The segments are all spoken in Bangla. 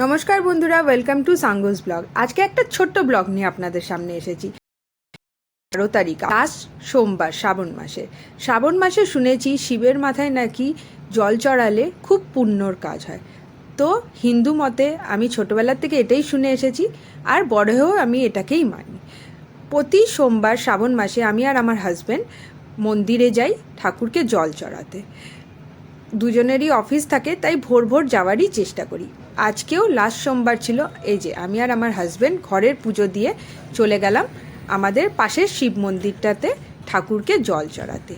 নমস্কার বন্ধুরা ওয়েলকাম টু সাঙ্গোস ব্লগ আজকে একটা ছোট্ট ব্লগ নিয়ে আপনাদের সামনে এসেছি। বারো তারিখ লাস্ট সোমবার, শ্রাবণ মাসে। শ্রাবণ মাসে শুনেছি শিবের মাথায় নাকি জল চড়ালে খুব পুণ্যর কাজ হয়। তো হিন্দু মতে আমি ছোটোবেলার থেকে এটাই শুনে এসেছি, আর বড় হয়েও আমি এটাকেই মানি। প্রতি সোমবার, শ্রাবণ মাসে আমি আর আমার হাজব্যান্ড মন্দিরে যাই ঠাকুরকে জল চড়াতে। দুজনেরই অফিস থাকে, তাই ভোর ভোর যাওয়ারই চেষ্টা করি। আজকেও লাস্ট সোমবার ছিল। এই যে আমি আর আমার হাজব্যান্ড ঘরের পুজো দিয়ে চলে গেলাম আমাদের পাশের শিব মন্দিরটাতে ঠাকুরকে জল চড়াতে।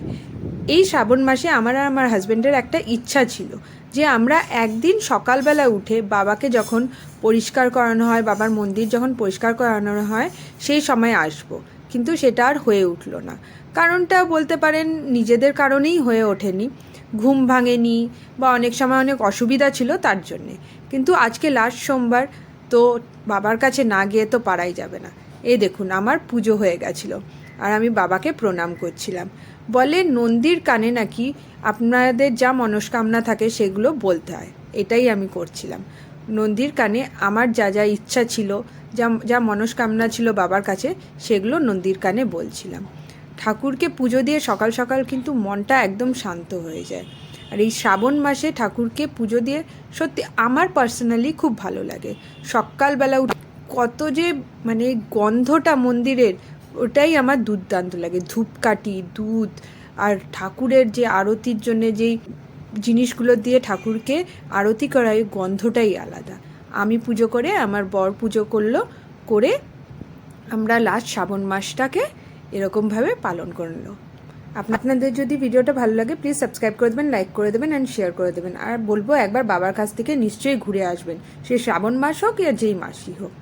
এই শ্রাবণ মাসে আমার আর আমার হাজব্যান্ডের একটা ইচ্ছা ছিল যে আমরা একদিন সকালবেলা উঠে বাবাকে যখন পরিষ্কার করানো হয়, বাবার মন্দির যখন পরিষ্কার করানো হয়, সেই সময় আসব। কিন্তু সেটা আর হয়ে উঠল না। কারণটা বলতে পারেন নিজেদের কারণেই হয়ে ওঠেনি। ঘুম ভাঙেনি বা অনেক সময় অনেক অসুবিধা ছিল তার জন্যে। কিন্তু আজকে লাস্ট সোমবার তো বাবার কাছে না গিয়ে তো পারাই যাবে না। এই দেখুন, আমার পুজো হয়ে গেছিল আর আমি বাবাকে প্রণাম করছিলাম। বলে নন্দীর কানে নাকি আপনাদের যা মনস্কামনা থাকে সেগুলো বলতে হয়, এটাই আমি করছিলাম। নন্দীর কানে আমার যা যা ইচ্ছা ছিল, যা যা মনস্কামনা ছিল বাবার কাছে, সেগুলো নন্দীর কানে বলছিলাম। ঠাকুরকে পুজো দিয়ে সকাল সকাল কিন্তু মনটা একদম শান্ত হয়ে যায়। আর এই শ্রাবণ মাসে ঠাকুরকে পুজো দিয়ে সত্যি আমার পার্সোনালি খুব ভালো লাগে। সকালবেলা উঠে কত যে মানে গন্ধটা মন্দিরের, ওটাই আমার দুর্দান্ত লাগে। ধূপকাঠি, দুধ আর ঠাকুরের যে আরতির জন্যে যেই জিনিসগুলো দিয়ে ঠাকুরকে আরতি করা এই গন্ধটাই আলাদা। আমি পুজো করে, আমার বর পুজো করল, করে আমরা লাস্ট শ্রাবণ মাসটাকে এরকমভাবে পালন করল। আপনাদের যদি ভিডিওটা ভালো লাগে প্লিজ সাবস্ক্রাইব করে দেবেন লাইক করে দেবেন অ্যান্ড শেয়ার করে দেবেন। আর বলব একবার বাবার কাছ থেকে নিশ্চয়ই ঘুরে আসবেন। সে শ্রাবণ মাস হোক আর যেই মাসই হোক।